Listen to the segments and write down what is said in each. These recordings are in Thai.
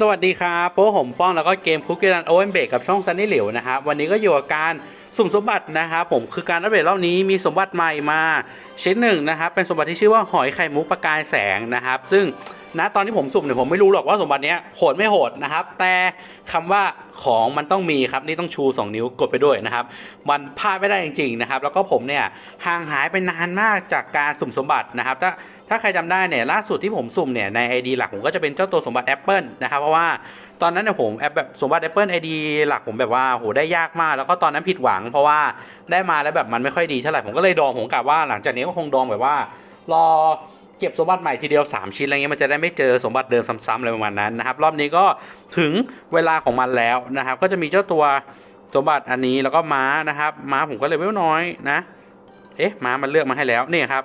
สวัสดีครับโป้ผมป้องแล้วก็เกมคุกกี้รันโอเวนเบกกับช่องซันนี่เหลวนะครับวันนี้ก็อยู่กับการสุ่มสมบัตินะครับผมคือการอัปเดตรอบนี้มีสมบัติใหม่มาชิ้นหนึ่งนะครับเป็นสมบัติที่ชื่อว่าหอยไข่มุกประกายแสงนะครับ ซึ่งณตอนที่ผมสุ่มเนี่ยผมไม่รู้หรอกว่าสมบัติเนี้ยโหดไม่โหดนะครับ แต่คำว่าของมันต้องมีครับนี่ต้องชู 2 นิ้วกดไปด้วยนะครับ มันพลาดไม่ได้จริงๆนะครับ แล้วก็ผมเนี่ยห่างหายไปนานมากจากการสุ่มสมบัตินะครับถ้า ถ้าใครจำได้เนี่ยล่าสุดที่ผมสุ่มเนี่ยใน ID หลักผมก็จะเป็นเจ้าตัวสมบัติ Apple นะครับเพราะว่าตอนนั้นเนี่ยผมแอปแบบสมบัติ Apple ID หลักผมแบบว่าโหได้ยากมาก แล้วก็ตอนนั้นผิดหวัง เพราะว่าได้มาแล้วแบบมันไม่ค่อยดีเท่าไหร่ผมก็เลยดองผมกะว่าหลังจากนี้ก็คงดองแบบว่า รอเก็บสมบัติใหม่ทีเดียว 3 ชิ้นอะไรเงี้ยมันจะได้ไม่เจอสมบัติเดิมซ้ำๆอะไรประมาณนั้นนะครับรอบนี้ก็ถึงเวลาของมันแล้วนะครับ ก็จะมีเจ้าตัวสมบัติอันนี้แล้วก็ม้านะครับ ม้าผมก็เลยไม่น้อยนะ เอ๊ะม้ามันเลือกมาให้แล้วนี่ครับ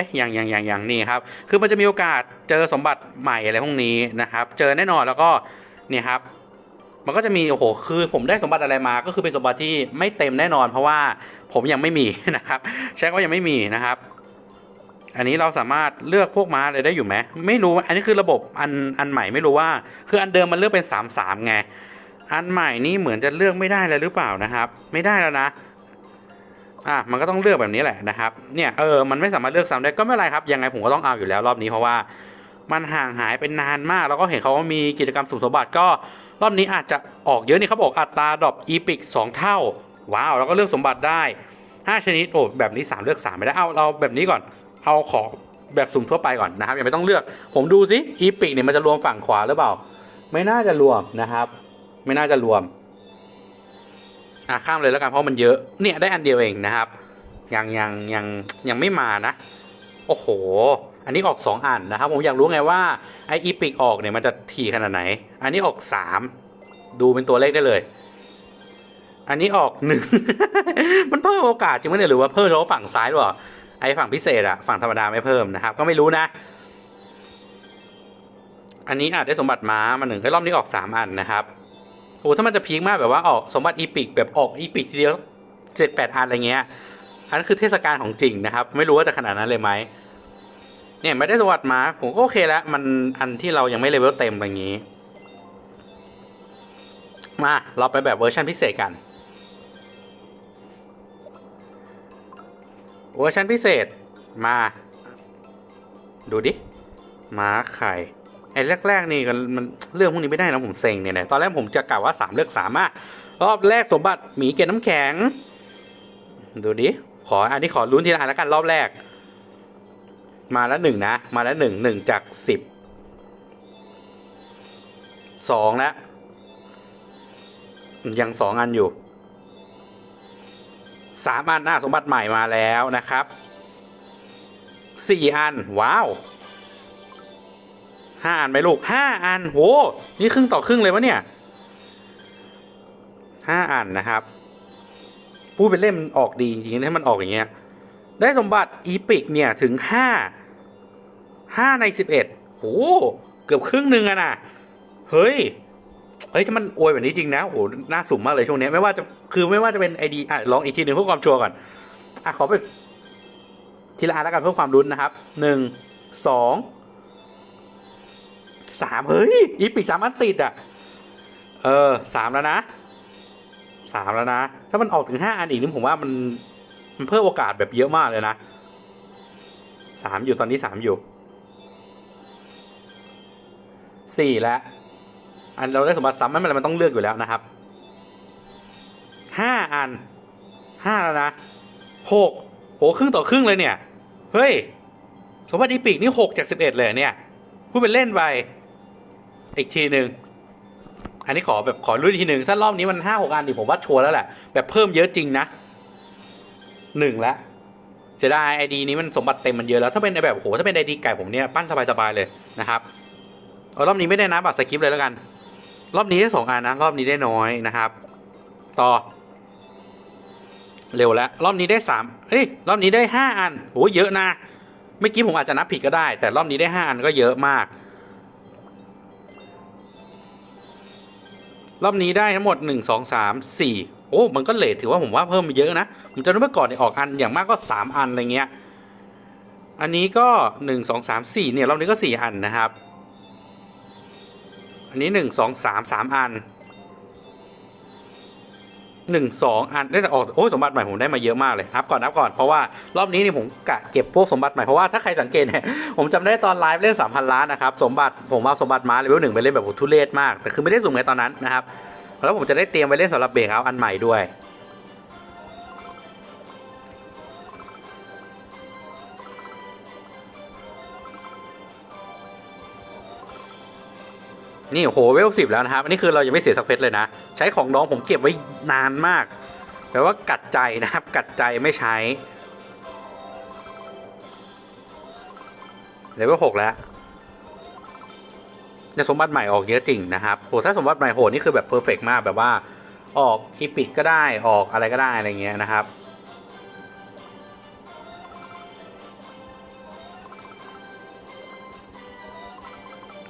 อ๊ะยังยังยังยังนี่ครับคือมันจะมีโอกาสเจอสมบัติใหม่อะไรพวกนี้นะครับ เจอแน่นอนแล้วก็นี่ครับ มันก็จะมีโอ้โหคือผมได้สมบัติอะไรมา ก็คือเป็นสมบัติที่ไม่เต็มแน่นอน เพราะว่าผมยังไม่มีนะครับใช้ก็ยังไม่มีนะครับ อันนี้เราสามารถเลือกพวกม้าเลยได้อยู่ไหมไม่รู้อันนี้คือระบบอันอันใหม่ไม่รู้ว่า คืออันเดิมมันเลือกเป็น3ามสามไงอันใหม่นี่เหมือนจะเลือกไม่ได้เลยหรือเปล่านะครับ ไม่ได้แล้วนะ อะมันก็ต้องเลือกแบบนี้แหละนะครับเนี่ยเออมันไม่สามารถเลือกซ้ำได้ก็ไม่เป็นไรครับยังไงผมก็ต้องเอาอยู่แล้วรอบนี้เพราะว่ามันห่างหายไปนานมาก แล้วก็เห็นเขาว่ามีกิจกรรมสุ่มสมบัติก็ รอบนี้อาจจะออกเยอะนี่เขาบอกอัตราดรอปอีพิกสองเท่า ว้าวแล้วก็เลือกสมบัติได้ 5 ชนิดโอ้แบบนี้ 3 เลือก 3 ไม่ได้เอาเราแบบนี้ก่อนเอาของแบบสุ่มทั่วไปก่อนนะครับยังไม่ต้องเลือก ผมดูสิอีพิกเนี่ยมันจะรวมฝั่งขวาหรือเปล่า ไม่น่าจะรวมนะครับ ไม่น่าจะรวม อะข้ามเลยแล้วกันเพราะมันเยอะ เนี่ยได้อันเดียวเองนะครับ ยังยังยังยังไม่มานะ โอ้โห อันนี้ออก 2 อันนะครับ ผมอยากรู้ไงว่าไออีพิกออกเนี่ยมันจะถี่ขนาดไหน อันนี้ออก 3 ดูเป็นตัวเลขได้เลย อันนี้ออกหนึ่ง มันเพิ่มโอกาสจริงไหมเนี่ยหรือว่าเพิ่มเฉพาะฝั่งซ้ายหรือเปล่าไอฝั่งพิเศษอะฝั่งธรรมดาไม่เพิ่มนะครับ ก็ไม่รู้นะ อันนี้อาจได้สมบัติม้ามาหนึ่งเฮ้รอบนี้ออก 3 อันนะครับ โอ้ถ้ามันจะพีคมากแบบว่าออกสมบัติอีพิกแบบออกอีพิกทีเดียวเจ็ดแปดอันอะไรเงี้ย อันนั้นคือเทศกาลของจริงนะครับ ไม่รู้ว่าจะขนาดนั้นเลยไหมเนี่ยไม่ได้สวัสดมาผมก็โอเคแล้วมันอันที่เรายังไม่เลเวลเต็มอย่างนี้ มาเราไปแบบเวอร์ชันพิเศษกันเวอร์ชันพิเศษมา ดูดิ ม้าไข่ ไอ้แรกๆนี่กันมันเรื่องพวกนี้ไม่ได้นะผมเซ็งเนี่ยนะตอนแรกผมจะกล่าวว่าสามเลือกสามอะรอบแรกสมบัติหมีเกล็ดน้ำแข็ง ดูดิขออันนี้ขอลุ้นทีละอันแล้วกันรอบแรก มาแล้วหนึ่งนะ มาแล้วหนึ่งหนึ่งจากสิบสองแล้วยังสองอันอยู่สามอันหน้าสมบัติใหม่มาแล้วนะครับสี่อัน ว้าว ห้าอันไหมลูกห้าอันโหนี่ครึ่งต่อครึ่งเลยวะเนี่ยห้าอันนะครับพูดเป็นเล่มออกดีจริงๆถ้มันออกอย่างเงี้ย ได้สมบัติอีพิกเนี่ยถึงห้าห้าในสิบเอ็ดโหเกือบครึ่งหนึ่งอะนะเฮ้ยเฮ้ยถ้ามันอวยแบบนี้จริงนะโอ้โหน่าสุ่มมากเลยช่วงนี้ไม่ว่าจะคือไม่ว่าจะเป็นไอดีอะลองอีกทีหนึ่งเพื่อความชัวร์ก่อนอะขอไปทีละอันแล้วกันเพื่อความรุ้นนะครับหนึ่งสอง สามเฮ้ย อีพิกสามอันติดอะ เออสามแล้วนะสามแล้วนะ ถ้ามันออกถึงห้าอันอีกนี่ผมว่ามันมันเพิ่มโอกาสแบบเยอะมากเลยนะสามอยู่ตอนนี้สามอยู่สี่แล้ว อันเราได้สมบัติซ้ำไม่เป็นไรมันต้องเลือกอยู่แล้วนะครับห้าอันห้าแล้วนะหกโหครึ่งต่อครึ่งเลยเนี่ย เฮ้ย สมบัติอีพิกนี่หกจากสิบเอ็ดเลยเนี่ย พูดเป็นเล่นไป อีกทีหนึ่งอันนี้ขอแบบขอรุ่นทีหนึ่งถ้ารอบนี้มันห้าหกอันดิผมว่าชัวร์แล้วแหละ แบบเพิ่มเยอะจริงนะหนึ่งแล้วเสียดายไอดีนี้มันสมบัติเต็มมันเยอะแล้วถ้าเป็นไอแบบโหถ้าเป็นไอดีไก่ผมเนี่ยปั้นสบายๆเลยนะครับเอารอบนี้ไม่ได้นะบัตรสคริปเลยแล้วกัน รอบนี้ได้สองอันนะ รอบนี้ได้น้อยนะครับ ต่อ เร็วแล้วรอบนี้ได้สามเฮ้ยรอบนี้ได้ห้าอันโหเยอะนะเมื่อกี้ผมอาจจะนับผิดก็ได้ แต่รอบนี้ได้ห้าอันก็เยอะมาก รอบนี้ได้ทั้งหมดหนึ่งสองสามสี่โอ้ มันก็เลทถือว่าผมว่าเพิ่มเยอะนะ ผมจำได้เมื่อก่อนเนี่ยออกอันอย่างมากก็สามอันอะไรเงี้ย อันนี้ก็หนึ่งสองสามสี่เนี่ยรอบนี้ก็สี่อันนะครับ อันนี้หนึ่งสองสามสามอัน หนึ่งสองอันได้แต่ออกโอ้ยสมบัติใหม่ผมได้มาเยอะมากเลยอัพก่อนอัพก่อนเพราะว่ารอบนี้นี่ผมกะเก็บพวกสมบัติใหม่เพราะว่าถ้าใครสังเกตเนี่ยผมจำได้ตอนไลฟ์เล่นสามพันล้านนะครับสมบัติผมเอาสมบัติมาเลเวลหนึ่งไปเล่นแบบทุเรศมากแต่คือไม่ได้สุ่มไงตอนนั้นนะครับแล้วผมจะได้เตรียมไว้เล่นสำหรับเบรกเอาอันใหม่ด้วย นี่โหเวลสิบแล้วนะครับ อันนี้คือเรายังไม่เสียสักเพชรเลยนะ ใช้ของน้องผมเก็บไว้นานมากแปลว่ากัดใจนะครับ กัดใจไม่ใช้เลเวลหกแล้วจะสมบัติใหม่ออกเยอะจริงนะครับโหถ้าสมบัติใหม่โหนี่คือแบบเพอร์เฟกมากแบบว่าออกอีพิกก็ได้ออกอะไรก็ได้อะไรเงี้ยนะครับ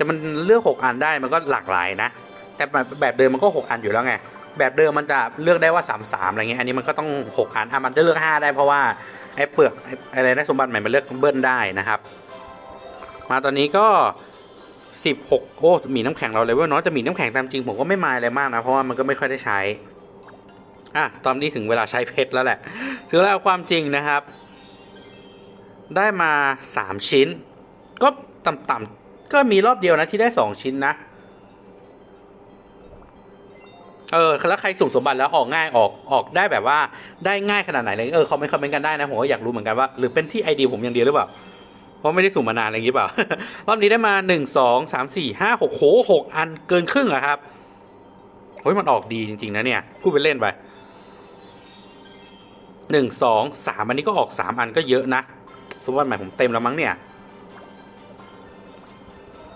แต่มันเลือกหกอันได้มันก็หลากหลายนะ แต่แบบแบบเดิมมันก็หกอันอยู่แล้วไง แบบเดิมมันจะเลือกได้ว่าสามสามอะไรเงี้ย อันนี้มันก็ต้องหกอันอะมันจะเลือกห้าได้เพราะว่าไอ้เปลือกไอ้อะไรนะสมบัติใหม่มันเลือกเบิ้ลได้นะครับ มาตอนนี้ก็สิบหกโอ้มีน้ำแข็งเราเลยว่าน้อยจะมีน้ำแข็งตามจริงผมก็ไม่มายอะไรมากนะเพราะว่ามันก็ไม่ค่อยได้ใช้อะตอนนี้ถึงเวลาใช้เพชรแล้วแหละถึงเวลาความจริงนะครับ ได้มาสามชิ้น ก็ต่ำๆ ก็มีรอบเดียวนะที่ได้สองชิ้นนะ เออแล้วใครสุ่มสมบัติแล้วออกง่ายออกออกได้แบบว่าได้ง่ายขนาดไหนเลยเออคอมเมนต์คอมเมนต์กันได้นะผมก็อยากรู้เหมือนกันว่าหรือเป็นที่ไอเดียผมอย่างเดียวหรือเปล่าเพราะไม่ได้สุ่มมานานอะไรอย่างนี้เปล่า รอบนี้ได้มาหนึ่งสองสามสี่ห้าหกโหหกอันเกินครึ่งอะครับเฮ้ยมันออกดีจริงๆนะเนี่ยพูดไปเล่นไปหนึ่งสองสามอันนี้ก็ออกสามอันก็เยอะนะสมบัติใหม่ผมเต็มแล้วมั้งเนี่ย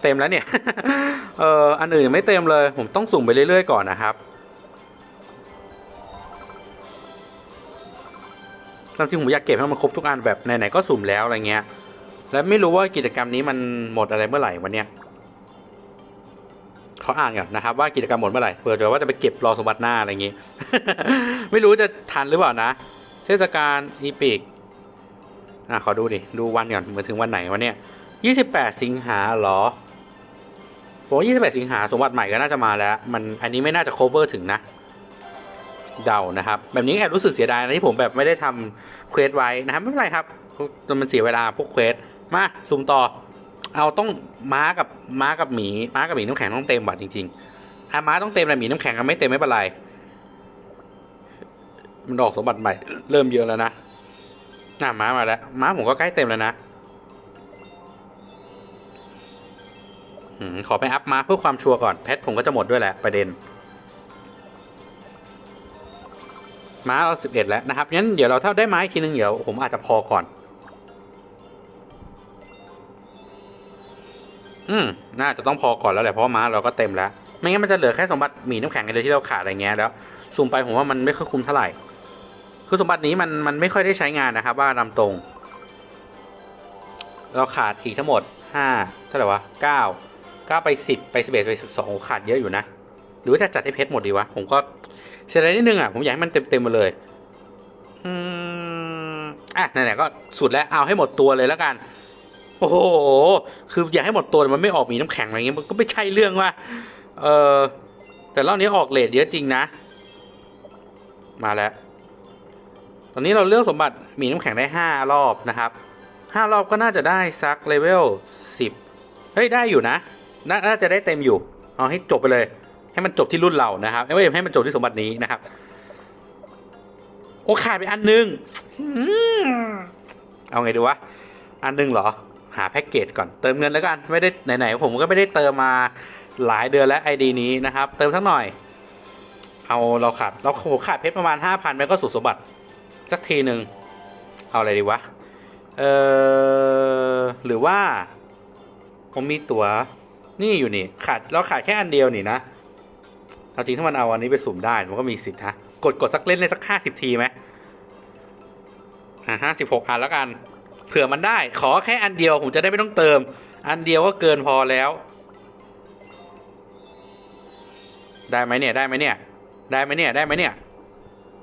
เต็มแล้วเนี่ย เอออันอื่นยังไม่เต็มเลย ผมต้องสุ่มไปเรื่อยๆก่อนนะครับจริงผมอยากเก็บให้มันครบทุกอันแบบไหนๆก็สุ่มแล้วอะไรเงี้ย แล้วไม่รู้ว่ากิจกรรมนี้มันหมดอะไรเมื่อไหร่วันเนี้ยเขาอ่านก่อนนะครับว่ากิจกรรมหมดเมื่อไหร่เผื่อจะว่าจะไปเก็บรอสมบัติหน้าอะไรอย่างงี้ ไม่รู้จะทันหรือเปล่านะ เทศกาลอีพิกอะขอดูดิ ดูวันก่อนมาถึงวันไหนวันเนี้ยยี่สิบแปดสิงหาหรอ ผมว่ายี่สิบแปดสิงหาสมบัติใหม่ก็น่าจะมาแล้ว มันอันนี้ไม่น่าจะ cover ถึงนะ เดานะครับ แบบนี้แอบรู้สึกเสียดายนะที่ผมแบบไม่ได้ทำเควสไว้นะครับ ไม่เป็นไรครับจนมันเสียเวลาพวกเควสมาสุ่มต่อ เอาต้องม้ากับม้ากับหมีม้ากับหมีน้ำแข็งต้องเต็มบัตรจริงๆอะม้าต้องเต็มแต่หมีน้ำแข็งก็ไม่เต็มไม่เป็นไรมันออกสมบัติใหม่ เริ่มเยอะแล้วนะหน้าม้ามาแล้วม้าผมก็ใกล้เต็มแล้วนะ ขอไปอัพม้าเพื่อความชัวร์ก่อน แพทผมก็จะหมดด้วยแหละประเด็น ม้าเราสิบเอ็ดแล้วนะครับงั้นเดี๋ยวเราถ้าได้ม้าอีกทีนึงเดี๋ยวผมอาจจะพอก่อน อืมน่าจะต้องพอก่อนแล้วแหละเพราะม้าเราก็เต็มแล้ว ไม่งั้นมันจะเหลือแค่สมบัติหมีน้ำแข็งกันเลยที่เราขาดอะไรเงี้ยแล้วสุ่มไปผมว่ามันไม่ค่อยคุ้มเท่าไหร่คือสมบัตินี้มันมันไม่ค่อยได้ใช้งานนะครับ ว่านำตรง เราขาดอีกทั้งหมดห้าเท่าไหร่วะเก้า ก้าไปสิบไปสิบเอ็ดไปสิบสองขาดเยอะอยู่นะ หรือว่าจะจัดให้เพชรหมดดีวะ ผมก็เสียดายนิดนึงอะ ผมอยากให้มันเต็มเต็มๆมาเลย อืมอะไหนๆก็สุดแล้วเอาให้หมดตัวเลยแล้วกัน โอ้โห คืออยากให้หมดตัวแต่มันไม่ออกมีน้ำแข็งอะไรเงี้ยมันก็ไม่ใช่เรื่องว่า เออแต่รอบนี้ออกเลทเยอะจริงนะ มาแล้ว ตอนนี้เราเลือกสมบัติมีน้ำแข็งได้ห้ารอบนะครับห้ารอบก็น่าจะได้ซักเลเวลสิบเฮ้ย ได้อยู่นะ น่าจะได้เต็มอยู่ เอาให้จบไปเลย ให้มันจบที่รุ่นเรานะครับไม่ให้มันจบที่สมบัตินี้นะครับ โอ้ขาดไปอันหนึงเอาไงดีวะ อันหนึงเหรอ หาแพ็กเกจก่อน เติมเงินแล้วกัน ไม่ได้ไหนๆผมก็ไม่ได้เติมมาหลายเดือนแล้วไอดีนี้นะครับ เติมสักหน่อย เอาเราขาดเราขาดเพชรประมาณห้าพันมันก็สู่สมบัติ สักทีหนึ่งเอาอะไรดีวะ เออหรือว่า ผมมีตัว๋ว นี่อยู่นี่ขาดเราขาดแค่อันเดียวนี่นะเอาจริงถ้ามันเอาอันนี้ไปสุ่มได้มันก็มีสิทธิ์ฮะกดกดสักเล่นเลยสักห้าสิบทีไหมอ่าห้าสิบหกอันแล้วกัน เผื่อมันได้ ขอแค่อันเดียวผมจะได้ไม่ต้องเติม อันเดียวก็เกินพอแล้ว ได้ไหมเนี่ยได้ไหมเนี่ย ได้ไหมเนี่ยได้ไหมเนี่ย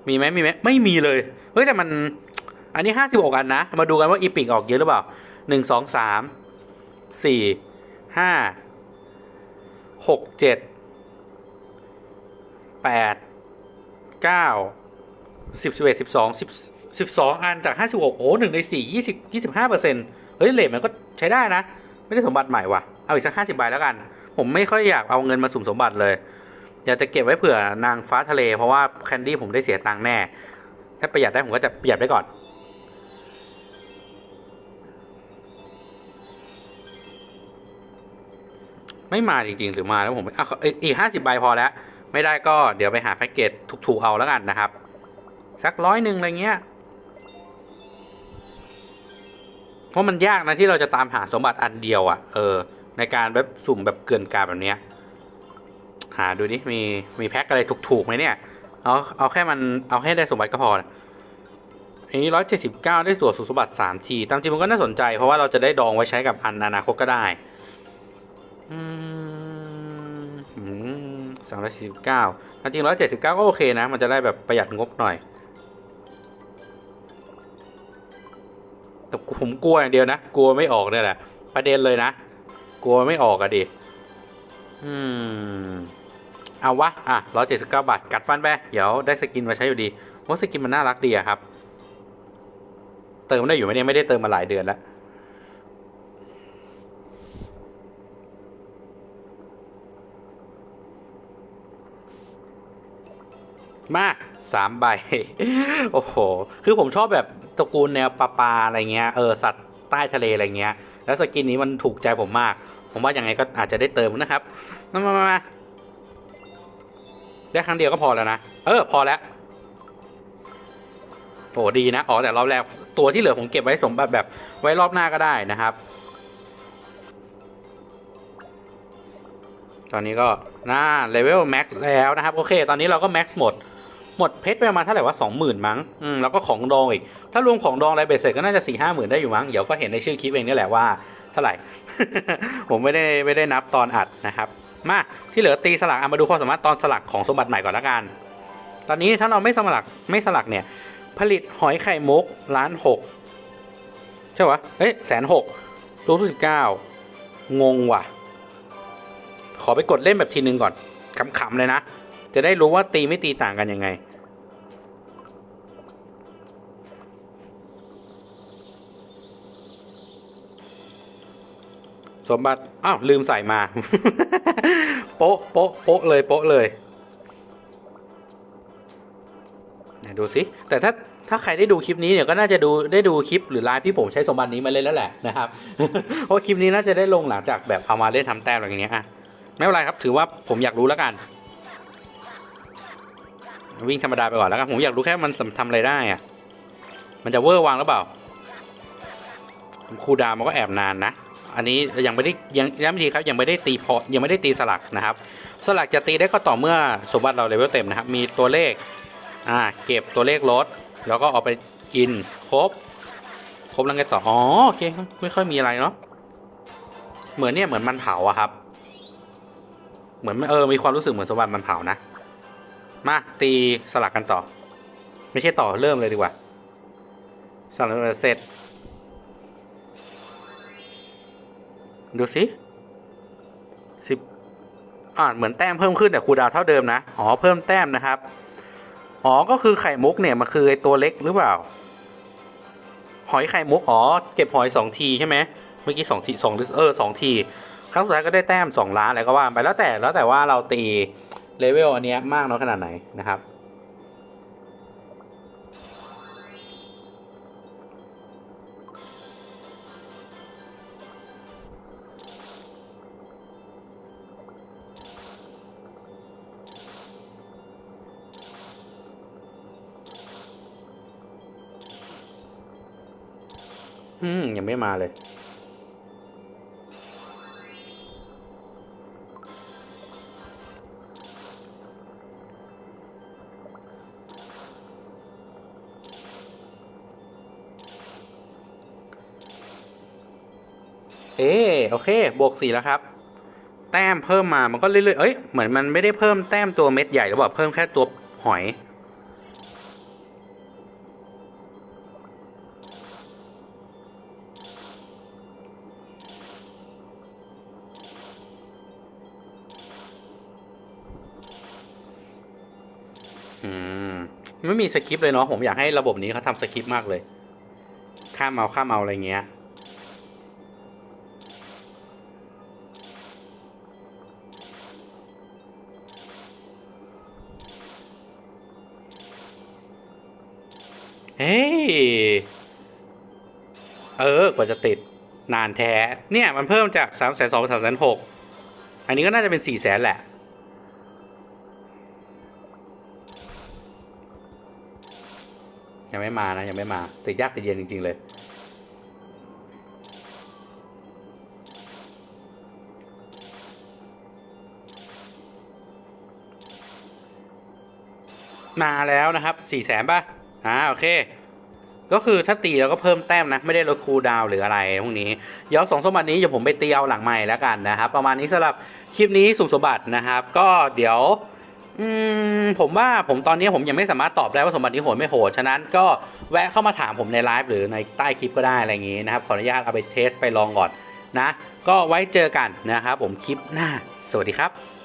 มีไหมมีไหมไม่มีเลยเฮ้ยแต่มัน อันนี้ห้าสิบหกอันนะ มาดูกันว่าอีพิกออกเยอะหรือเปล่าหนึ่งสองสามสี่ห้า หกเจ็ดแปดเก้าสิบสิบเอ็ดสิบสองสิบสิบสองอันจากห้าสิบหกโอ้หนึ่งในสี่ยี่สิบยี่สิบห้าเปอร์เซ็นต์เฮ้ยเลทมันก็ใช้ได้นะ ไม่ได้สมบัติใหม่ว่ะ เอาอีกสักห้าสิบใบแล้วกัน ผมไม่ค่อยอยากเอาเงินมาสุ่มสมบัติเลย อยากจะเก็บไว้เผื่อนางฟ้าทะเล เพราะว่าแคนดี้ผมได้เสียตังค์แน่ ถ้าประหยัดได้ผมก็จะประหยัดไว้ก่อน ไม่มาจริง ๆ หรือมาแล้วผมอะอีกห้าสิบใบพอแล้ว ไม่ได้ก็เดี๋ยวไปหาแพ็กเกจถูกๆเอาแล้วกันนะครับ สักร้อยหนึ่งอะไรเงี้ยเพราะมันยากนะที่เราจะตามหาสมบัติอันเดียวอะ่ะ เออ ในการแบบสุ่มแบบเกินการแบบเนี้ย หาดูนี่มีมีแพ็คอะไรถูกๆไหมเนี่ย เอาเอาแค่มันเอาให้ได้สมบัติก็พอนะอันนี้ร้อยเจ็ดสิบเก้าได้ตัวสุสมบัติสามที ตามจริงมันก็น่าสนใจเพราะว่าเราจะได้ดองไว้ใช้กับอันอนาคตก็ได้ อืม สามร้อยสี่สิบเก้าจริงร้อยเจ็ดสิบเก้าก็โอเคนะ มันจะได้แบบประหยัดงบหน่อย แต่ผมกลัวอย่างเดียวนะ กลัวไม่ออกเนี่ยแหละ ประเด็นเลยนะ กลัวไม่ออกอะดิ อืม เอาวะ อะร้อยเจ็ดสิบเก้าบาท กัดฟันไป เดี๋ยวได้สกินมาใช้อยู่ดีว่าสกินมันน่ารักดีอะครับ เติมได้อยู่ไหมเนี่ย ไม่ได้เติมมาหลายเดือนแล้ว มาสามใบ โอ้โห คือผมชอบแบบตระกูลแนวปลาปลาอะไรเงี้ย เออ สัตว์ใต้ทะเลอะไรเงี้ย แล้วสกินนี้มันถูกใจผมมาก ผมว่ายังไงก็อาจจะได้เติมนะครับมามามามาได้ครั้งเดียวก็พอแล้วนะ เออ พอแล้ว โอ้ดีนะ อ๋อ แต่รอบแรก ตัวที่เหลือผมเก็บไว้สมบัติแบบไว้รอบหน้าก็ได้นะครับ ตอนนี้ก็น่าเลเวลแม็กซ์แล้วนะครับ โอเค ตอนนี้เราก็แม็กซ์หมด หมดเพชรไปประมาณเท่าไหร่ว่าสองหมื่นมั้งอืมแล้วก็ของดองอีก ถ้ารวมของดองอะไรเบ็ดเสร็จก็น่าจะสี่ห้าหมื่นได้อยู่มั้ง เดี๋ยวก็เห็นในชื่อคลิปเองนี่แหละว่าเท่าไหร่ ผมไม่ได้ไม่ได้นับตอนอัดนะครับ มาที่เหลือตีสลักเอามาดูความสามารถตอนสลักของสมบัติใหม่ก่อนละกัน ตอนนี้ถ้าเราไม่สลักไม่สลักเนี่ย ผลิตหอยไข่มุกล้านหกใช่ปะเอ้ยแสนหกตัวที่สิบเก้างงว่ะ ขอไปกดเล่นแบบทีนึงก่อนขำๆเลยนะ จะได้รู้ว่าตีไม่ตีต่างกันยังไง สมบัติอ้าวลืมใส่มา โป๊ะโป๊ะโป๊ะเลยโป๊ะเลยดูสิแต่ถ้าถ้าใครได้ดูคลิปนี้เนี่ยก็น่าจะดูได้ดูคลิปหรือไลฟ์ที่ผมใช้สมบัตินี้มาเล่นแล้วแหละนะครับเพราะคลิปนี้น่าจะได้ลงหลังจากแบบเอามาเล่นทำแต้มอะไรอย่างเงี้ยอะไม่เป็นไรครับถือว่าผมอยากรู้แล้วกัน วิ่งธรรมดาไปก่อนแล้วกันผมอยากรู้แค่มันทำอะไรได้อะมันจะเวอร์วางหรือเปล่าคูดามันก็แอบนานนะ อันนี้ยังไม่ได้ยังย้ำอีกทีครับยังไม่ได้ตีพอยังไม่ได้ตีสลักนะครับ สลักจะตีได้ก็ต่อเมื่อสมบัติเราเลเวลเต็มนะครับ มีตัวเลขอ่าเก็บตัวเลขลดแล้วก็เอาไปกินครบ ครบแล้วไงต่ออ๋อโอเคไม่ค่อยมีอะไรเนาะเหมือนเนี่ยเหมือนมันเผาอะครับ เหมือนเออมีความรู้สึกเหมือนสมบัติมันเผานะมาตีสลักกันต่อ ไม่ใช่ต่อเริ่มเลยดีกว่าสลักเสร็จ ดูสิสิบอ่าเหมือนแต้มเพิ่มขึ้นแต่คูดาวเท่าเดิมนะ อ๋อ เพิ่มแต้มนะครับ อ๋อ ก็คือไข่มุกเนี่ย มันคือไอตัวเล็กหรือเปล่า หอยไข่มุก อ๋อ เก็บหอยสองทีใช่ไหม เมื่อกี้สองทีสองเออสองที ครั้งสุดท้ายก็ได้แต้มสองล้านอะไรก็ว่าไปแล้วแต่แล้วแต่ว่าเราตีเลเวลอันเนี้ยมากน้อยขนาดไหนนะครับ อืมยังไม่มาเลย เอโอเค บวกสี่แล้วครับ แต้มเพิ่มมามันก็เรื่อยๆ เอ้ย เหมือนมันไม่ได้เพิ่มแต้มตัวเม็ดใหญ่หรือเปล่า เพิ่มแค่ตัวหอย ไม่มีสคริปต์เลยเนาะผมอยากให้ระบบนี้เขาทำสคริปต์มากเลย ข้ามเอาข้ามเอาอะไรเงี้ยเฮ้ยเออกว่าจะติดนานแท้ เนี่ย มันเพิ่มจาก3ามแสนสองเป็นสามแสนหกอันนี้ก็น่าจะเป็น4ี่แสนแหละ ยังไม่มานะยังไม่มาติดยากติดเย็นจริง ๆ เลย มาแล้วนะครับสี่แสนป่ะอ่าโอเค ก็คือถ้าตีแล้วก็เพิ่มแต้มนะ ไม่ได้ลดคูลดาวหรืออะไรพวกนี้เดี๋ยวสองสมบัตินี้เดี๋ยวผมไปตีเอาหลังใหม่แล้วกันนะครับ ประมาณนี้สำหรับคลิปนี้สุสมบัตินะครับ ก็เดี๋ยว อืมผมว่าผมตอนนี้ผมยังไม่สามารถตอบได้ว่าสมบัตินี้โหดไม่โหด ฉะนั้นก็แวะเข้ามาถามผมในไลฟ์หรือในใต้คลิปก็ได้อะไรอย่างงี้นะครับ ขออนุญาตเอาไปเทสไปลองก่อนนะ ก็ไว้เจอกันนะครับผมคลิปหน้า สวัสดีครับ